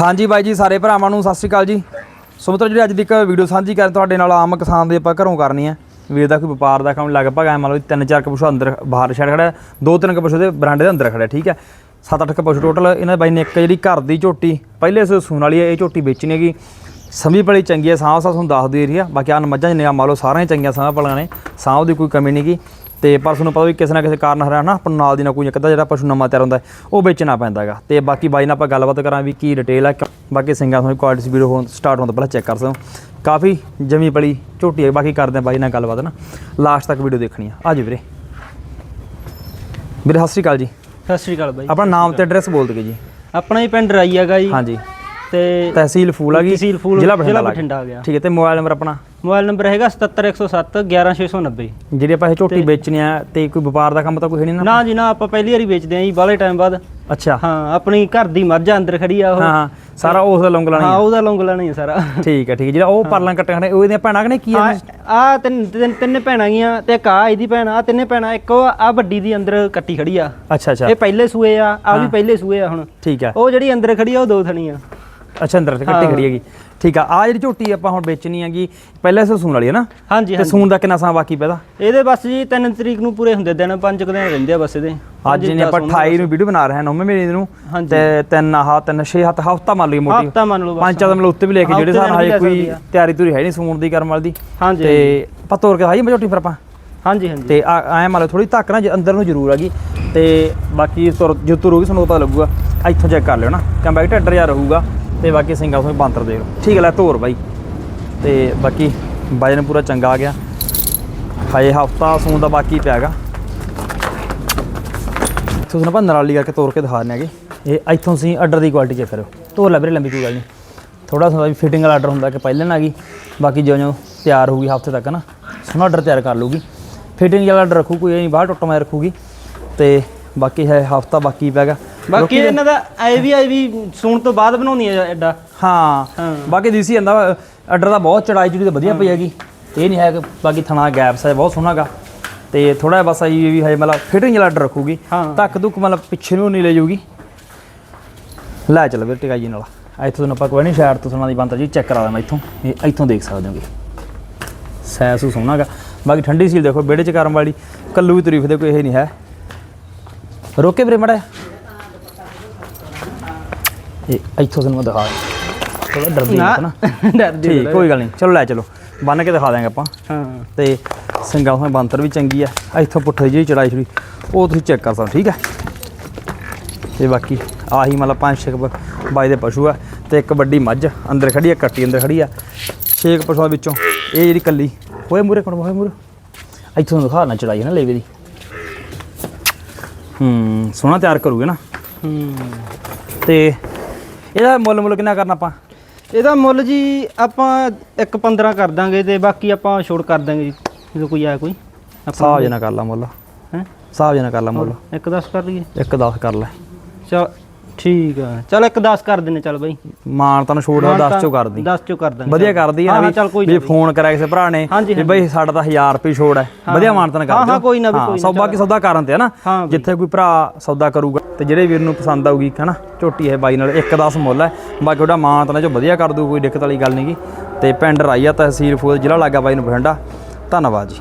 ਹਾਂਜੀ ਬਾਈ ਜੀ, ਸਾਰੇ ਭਰਾਵਾਂ ਨੂੰ ਸਤਿ ਸ਼੍ਰੀ ਅਕਾਲ ਜੀ। ਸੋ ਮਿੱਤਰੋ, ਜਿਹੜੀ ਅੱਜ ਦੀ ਇੱਕ ਵੀਡੀਓ ਸਾਂਝੀ ਕਰਨ ਤੁਹਾਡੇ ਨਾਲ ਆਮ ਕਿਸਾਨ ਦੇ ਆਪਾਂ ਘਰੋਂ ਕਰਨੀ ਹੈ। ਵੀਰ ਦਾ ਕੋਈ ਵਪਾਰ ਦਾ ਕੰਮ ਲਗਭਗ ਐ ਮੰਨ ਲਓ ਤਿੰਨ ਚਾਰ ਕੁ ਅੰਦਰ ਬਾਹਰ ਛੱਡ ਖੜਾ ਦੋ ਤਿੰਨ ਕੁ ਦੇ ਬਰਾਂਡੇ ਦੇ ਅੰਦਰ ਖੜਾ ਠੀਕ ਹੈ। ਸੱਤ ਅੱਠ ਕਪਸ਼ੂ ਟੋਟਲ ਇਹਨਾਂ ਬਾਈ ਨੇ ਇੱਕ ਜਿਹੜੀ ਘਰ ਦੀ ਝੋਟੀ, ਪਹਿਲੇ ਸੇ, ਸੂਣ ਵਾਲੀ ਹੈ ਇਹ ਝੋਟੀ ਵੇਚਣੀ ਹੈਗੀ। ਸਮੀ ਬੜੀ ਚੰਗੀ ਹੈ ਸਾਂਭ ਸਾਹ ਤੁਹਾਨੂੰ ਦੱਸ ਰਹੀ ਆ ਬਾਕੀ ਆਨ ਮੱਝਾਂ ਜਿੰਨੀਆਂ ਮੰਨ ਲਓ ਸਾਰੀਆਂ ਚੰਗੀਆਂ ਸਾਂਭ ਪਲੀਆਂ ਨੇ ਸਾਂਭ ਦੀ ਕੋਈ ਕਮੀ ਨਹੀਂਗੀ ਤੇ ਪਰ ਤੁਹਾਨੂੰ ਪਤਾ ਵੀ ਕਿਸੇ ਨਾ ਕਿਸੇ ਕਾਰਨ ਹਰਿਆ ਨਾ ਆਪਾਂ ਨੂੰ ਨਾਲ ਦੀ ਨਾਲ ਕੋਈ ਇੱਕ ਅੱਧਾ ਜਿਹੜਾ ਪਸ਼ੂ ਨਵਾਂ ਤਿਆਰ ਹੁੰਦਾ ਉਹ ਵੇਚਣਾ ਪੈਂਦਾ ਹੈਗਾ। ਤੇ ਬਾਕੀ ਬਾਈ ਨਾਲ ਆਪਾਂ ਗੱਲਬਾਤ ਕਰਾਂ ਵੀ ਕੀ ਡਿਟੇਲ ਹੈ ਬਾਕੀ ਸਿੰਘਾਂ ਤੁਹਾਨੂੰ ਕੁਆਲਿਟੀ ਵੀਡੀਓ ਹੋਣ ਸਟਾਰਟ ਹੋਣ ਤੋਂ ਪਹਿਲਾਂ ਚੈੱਕ ਕਰ ਸਕੋ ਕਾਫੀ ਜਮੀ ਪਲੀ ਝੋਟੀ ਹੈ ਬਾਕੀ ਕਰਦੇ ਹਾਂ ਬਾਈ ਨਾਲ ਗੱਲਬਾਤ ਨਾ। ਲਾਸਟ ਤੱਕ ਵੀਡੀਓ ਦੇਖਣੀ ਆ। ਆਜੋ ਵੀਰੇ। ਵੀਰੇ ਸਤਿ ਸ਼੍ਰੀ ਅਕਾਲ ਜੀ। ਸਤਿ ਸ਼੍ਰੀ ਅਕਾਲ ਬਾਈ। ਆਪਣਾ ਨਾਮ ਤੇ ਐਡਰੈਸ ਬੋਲ ਦਿਓ ਜੀ। ਆਪਣਾ ਹੀ ਪਿੰਡ ਰਾਈ ਹੈਗਾ ਜੀ ਹਾਂਜੀ। ਤੇ ਤਹਿਸੀਲ ਫੂਲ ਆ ਗਈ ਤਹਿਸੀਲ ਫੂਲ, ਜ਼ਿਲ੍ਹਾ ਬਠਿੰਡਾ ਆ ਗਿਆ। ਠੀਕ ਹੈ ਤੇ ਮੋਬਾਈਲ ਨੰਬਰ ਆਪਣਾ? ਮੋਬਾਈਲ ਨੰਬਰ ਹੈਗਾ 77107 11690 ਜਿਹੜੇ ਆਪਾਂ ਇਹ ਝੋਟੀ ਵੇਚਣੀ ਆ ਤੇ ਕੋਈ ਵਪਾਰ ਦਾ ਕੰਮ ਤਾਂ ਕੋਈ ਹੈ ਨਹੀਂ ਨਾ ਨਾ ਜੀ ਨਾ ਆਪਾਂ ਪਹਿਲੀ ਵਾਰੀ ਵੇਚਦੇ ਆਂ ਜੀ ਬਾਹਲੇ ਟਾਈਮ ਬਾਅਦ। ਅੱਛਾ। ਹਾਂ ਆਪਣੀ ਘਰ ਦੀ ਮੱਝ ਅੰਦਰ ਖੜੀ ਆ ਉਹ। ਹਾਂ ਹਾਂ ਸਾਰਾ ਉਸ ਦਾ ਲੌਂਗ ਹਾਂ ਲਾਣੀ ਉਹਦਾ ਲੌਂਗ ਲੈਣਾ ਹੀ ਆ ਸਾਰਾ। ਠੀਕ ਹੈ ਠੀਕ ਹੈ ਜਿਹੜਾ ਉਹ ਪਰਲਾਂ ਕੱਟੇ ਨੇ ਉਹਦੀਆਂ ਭੈਣਾਂ ਕਨੇ ਕੀ ਆ ਆ ਤਿੰਨ ਤਿੰਨ ਤਿੰਨੇ ਭੈਣਾਂ ਗੀਆਂ ਤੇ ਇੱਕ ਆ ਇਹਦੀ ਭੈਣ ਆ ਤਿੰਨੇ ਭੈਣਾਂ ਇੱਕ ਆ ਵੱਡੀ ਦੀ ਅੰਦਰ ਕੱਟੀ ਖੜੀ ਆ। ਅੱਛਾ ਅੱਛਾ। ਇਹ ਪਹਿਲੇ ਸੂਏ ਆ ਆ ਵੀ ਪਹਿਲੇ ਸੂਏ ਆ ਹੁਣ। ਠੀਕ ਹੈ ਉਹ ਜਿਹੜੀ ਅੰਦਰ ਖੜੀ ਆ ਉਹ ਦੋ ਥਣੀ ਆ ਅੱਛਾ ਅੰਦਰ ਤੇ ਕੱਟੀ ਖੜੀ ਹੈਗੀ। ਠੀਕ ਆ ਆ ਜਿਹੜੀ ਝੋਟੀ ਆਪਾਂ ਹੁਣ ਵੇਚਣੀ ਹੈਗੀ ਪਹਿਲੇ ਸੂਣ ਵਾਲੀ ਹੈ ਨਾ? ਹਾਂਜੀ ਤੇ ਸੂਣ ਦਾ ਕਿੰਨਾ ਸਾਂ ਬਾਕੀ ਪੈਦਾ ਇਹਦੇ? ਬਸ ਜੀ 3 ਤਰੀਕ ਨੂੰ ਪੂਰੇ ਹੁੰਦੇ ਦਿਨ ਪੰਜ ਕੁ ਦਿਨ ਰਹਿੰਦੇ ਆ ਬਸ ਇਹਦੇ। ਅੱਜ ਨੇ ਆਪਾਂ 28 ਨੂੰ ਵੀਡੀਓ ਬਣਾ ਰਹੇ ਹਾਂ ਨੌਵੇਂ ਮਹੀਨੇ ਨੂੰ। ਤੇ ਤਿੰਨ ਆਹ ਤਿੰਨ ਛੇ ਹੱਥ ਹਫਤਾ ਮੰਨ ਲਈਏ ਮੋਟੀ। ਹਫਤਾ ਮੰਨ ਲਓ ਬਸ ਪੰਜ ਚਾਰ ਦਿਨ ਉੱਤੇ ਵੀ ਲੈ ਕੇ ਜਿਹੜੇ ਹਜੇ ਲੈ ਕੋਈ ਆ। ਤਿਆਰੀ ਤੁਰੀ ਹੈ ਨਹੀਂ ਸੂਣ ਦੀ ਕਰਮ ਵਾਲੀ ਦੀ। ਹਾਂਜੀ ਤੇ ਆਪਾਂ ਤੋਰ ਕੇ ਖਾਈ ਝੋਟੀ ਫਿਰ ਆਪਾਂ। ਹਾਂਜੀ ਹਾਂਜੀ। ਤੇ ਐ ਮੰਨ ਲਓ ਥੋੜੀ ਧੱਕ ਨਾ ਅੰਦਰ ਨੂੰ ਜ਼ਰੂਰ ਹੈਗੀ ਤੇ ਬਾਕੀ ਤੁਰ ਜੋ ਤੁਰੂਗੀ ਤੁਹਾਨੂੰ ਪਤਾ ਲੱਗੂਗਾ। ਇੱਥੋਂ ਚੈੱਕ ਕਰ ਲਿਓ ਨਾ। ਕੰਬੈਕ ਟੱਡਰ ਜਾ ਰਹੂਗਾ। ਤੇ ਬਾਕੀ ਸਿੰਗਾਂ ਤੋਂ ਬੰਤਰ ਦੇਖ ਲਓ। ਠੀਕ ਹੈ, ਲੈ ਤੋਰ ਬਾਈ। ਤੇ ਬਾਕੀ ਵਜਨ ਪੂਰਾ ਚੰਗਾ ਆ ਗਿਆ। ਹਾਏ, ਹਫਤਾ ਸੂਣ ਦਾ ਬਾਕੀ ਪਿਆਗਾ ਤੁਸੀਂ ਨਾ ਆਪਾਂ ਨਰਾਲੀ ਕਰਕੇ ਤੋਰ ਕੇ ਦਿਖਾ ਦਿਆਂਗੇ ਇਹ ਇੱਥੋਂ ਤੁਸੀਂ ਆਰਡਰ ਦੀ ਕੁਆਲਿਟੀ ਚੈੱਕ ਕਰੋ ਤੋਰ ਲੈ ਵੀਰੇ, ਲੰਬੀ ਕੋਈ ਗੱਲ ਨਹੀਂ। ਥੋੜਾ ਸੋਦਾ ਵੀ ਫਿਟਿੰਗ ਵਾਲਾ ਆਰਡਰ ਹੁੰਦਾ ਕਿ ਪਹਿਲਾਂ ਨਾ ਗਈ ਬਾਕੀ ਜਿਉਂ ਜਿਉਂ ਤਿਆਰ ਹੋਊਗੀ ਹਫ਼ਤੇ ਤੱਕ ਨਾ, ਸੋਹਣਾ ਆਰਡਰ ਤਿਆਰ ਕਰ ਲੂਗੀ ਫਿਟਿੰਗ ਵਾਲਾ ਆਰਡਰ ਰੱਖੂ, ਕੋਈ ਇਹ ਨਹੀਂ ਬਾਹਰ ਟੁੱਟ ਮੈਂ ਰੱਖੂਗੀ। ਤੇ ਬਾਕੀ ਹੈ, ਹਫਤਾ ਬਾਕੀ ਪੈਗਾ ਬਾਕੀ ਇਹਨਾਂ ਦਾ ਐ ਵੀ ਐ ਵੀ ਸੂਣ ਤੋਂ ਬਾਅਦ ਬਣਾਉਣੀ ਆ ਐਡਾ। ਹਾਂ। ਬਾਕੀ ਦੀਸੀ ਜਾਂਦਾ ਆਰਡਰ ਦਾ ਬਹੁਤ ਚੜਾਈ ਚੁੜੀ ਤੇ ਵਧੀਆ ਪਈ ਹੈਗੀ। ਇਹ ਨਹੀਂ ਹੈ ਕਿ ਬਾਕੀ ਥਣਾ ਗੈਪਸ ਹੈ ਬਹੁਤ ਸੋਹਣਾਗਾ ਤੇ ਥੋੜਾ ਬਸ ਆਈ ਵੀ ਹਜੇ ਮਤਲਬ ਫਿਟਿੰਗ ਵਾਲਾ ਆਰਡਰ ਰੱਖੂਗੀ। ਧੱਕ ਧੁੱਕ ਮਤਲਬ ਪਿੱਛੇ ਨੂੰ ਨਹੀਂ ਲੈ ਜਾਊਗੀ। ਲੈ ਚੱਲ ਵੀਰ ਟਿਕਾਈ ਨਾਲ। ਇੱਥੋਂ ਤੁਹਾਨੂੰ ਆਪਾਂ ਕੋਈ ਨਹੀਂ ਸ਼ਾਇਦ ਤੋਂ ਸੁਣਾ ਦੀ ਬੰਤਾ ਜੀ ਚੈੱਕ ਕਰਾ ਦਾਂ ਇੱਥੋਂ। ਇਹ ਇੱਥੋਂ ਦੇਖ ਸਕਦੇ ਹੋਗੇ। ਸੈਸੂ ਸੋਹਣਾਗਾ ਬਾਕੀ ਠੰਡੀ ਸੀਲ ਦੇਖੋ ਵਿਹੜੇ ਚ ਕਰਮ ਵਾਲੀ। ਕੱਲੂ ਵੀ ਤਾਰੀਫ ਦੇ ਕੋਈ ਇਹ ਨਹੀਂ ਹੈ। ਰੋਕੇ ਵੀਰੇ ਮੜਾ ਇਹ ਇੱਥੋਂ ਤੁਹਾਨੂੰ ਮੈਂ ਦਿਖਾ ਥੋੜਾ ਡਰਦੀ ਹੈ ਨਾ। ਡਰਦੀ ਠੀਕ ਕੋਈ ਗੱਲ ਨਹੀਂ। ਚਲੋ ਲੈ ਚਲੋ ਬੰਨ ਕੇ ਦਿਖਾ ਦਾਂਗੇ ਆਪਾਂ। ਹਾਂ। ਤੇ ਸਿੰਗਾਂ ਹੋਏ ਬੰਤਰ ਵੀ ਚੰਗੀ ਆ। ਇੱਥੋਂ ਪੁੱਠੇ ਜਿਹੀ ਚੜਾਈ ਛੜੀ ਉਹ ਤੁਸੀਂ ਚੈੱਕ ਕਰ ਸਕਦੇ ਠੀਕ ਹੈ ਤੇ ਬਾਕੀ ਆਹੀ ਮਤਲਬ ਪੰਜ ਛੇ ਬਾਈ ਦੇ ਪਸ਼ੂ ਆ ਤੇ ਇੱਕ ਵੱਡੀ ਮੱਝ ਅੰਦਰ ਖੜੀ ਆ ਕੱਟੀ ਅੰਦਰ ਖੜੀ ਆ। ਛੇ ਪਸ਼ੂਆਂ ਵਿੱਚੋਂ ਇਹ ਜਿਹੜੀ ਕੱਲੀ ਹੋਏ ਮੂਰੇ ਕੋਣ ਹੋਏ ਮੂਰੇ ਇੱਥੋਂ ਦਿਖਾ ਨਾ ਚੜਾਈ ਨਾ ਲੇਵੇ ਦੀ। ਹੂੰ ਸੋਹਣਾ ਤਿਆਰ ਕਰੂਗੇ ਨਾ। ਹੂੰ। ਤੇ ਇਹਦਾ ਮੁੱਲ ਮੁੱਲ ਕਿੰਨਾ ਕਰਨਾ ਆਪਾਂ? ਇਹਦਾ ਮੁੱਲ ਜੀ ਆਪਾਂ ਇੱਕ 15 ਕਰ ਦਾਂਗੇ ਤੇ ਬਾਕੀ ਆਪਾਂ ਛੋੜ ਕਰ ਦਾਂਗੇ ਜੀ ਜਦੋਂ ਕੋਈ ਆਇਆ ਕੋਈ। ਹਿਸਾਬ ਜਨਾ ਕਰ ਲਾ ਮੁੱਲ। ਹੈ? ਹਿਸਾਬ ਜਨਾ ਕਰ ਲਾ ਮੁੱਲ। ਇੱਕ 10 ਕਰ ਲਈਏ। ਇੱਕ 10 ਕਰ ਲੈ। ਚਲ ਠੀਕ ਆ। ਚਲ ਇੱਕ 10 ਕਰ ਦਿੰਨੇ ਚੱਲ ਬਾਈ। ਮਾਨ ਤੈਨੂੰ ਛੋੜ 10 ਚੋਂ ਕਰਦੀ। 10 ਚੋਂ ਕਰ ਦਾਂਗੇ ਵਧੀਆ ਕਰਦੀ ਆ ਨਾ ਵੀ ਨਾ ਵੀ ਫੋਨ ਕਰਿਆ ਕਿਸੇ ਭਰਾ ਨੇ ਵੀ ਬਈ ਸਾਡਾ ਤਾਂ 1000 ਰੁਪਏ ਛੋੜ ਹੈ। ਵਧੀਆ ਮਾਨਤਨ ਕਰ ਹਾਂ, ਹਾਂ, ਕੋਈ ਨਾ ਵੀ, ਕੋਈ ਨਾ, ਸੌਦਾ ਕੀ ਸੌਦਾ ਕਰਨ ਤੇ ਹੈ ਨਾ ਹਾਂ ਬਈ। ਜਿੱਥੇ ਕੋਈ ਭਰਾ ਸੌਦਾ ਕਰੂਗਾ ਤੇ ਜਿਹੜੇ ਵੀਰ ਨੂੰ ਪਸੰਦ ਆਊਗੀ ਹਨਾ ਝੋਟੀ ਹੈ ਬਾਈ ਨਾਲ 1-10 ਮੁੱਲ ਹੈ ਬਾਕੀ ਉਹਦਾ ਮਾਨਤਨ ਜੋ ਵਧੀਆ ਕਰ ਦੂ ਕੋਈ ਦਿੱਕਤ ਵਾਲੀ ਗੱਲ ਨਹੀਂਗੀ ਤੇ ਪਿੰਡ ਰਾਈਆ ਤਹਿਸੀਲ ਫੂਲ ਜ਼ਿਲ੍ਹਾ ਲਾਗਾ ਬਾਈ ਨੂੰ ਬਠਿੰਡਾ। ਧੰਨਵਾਦ ਜੀ।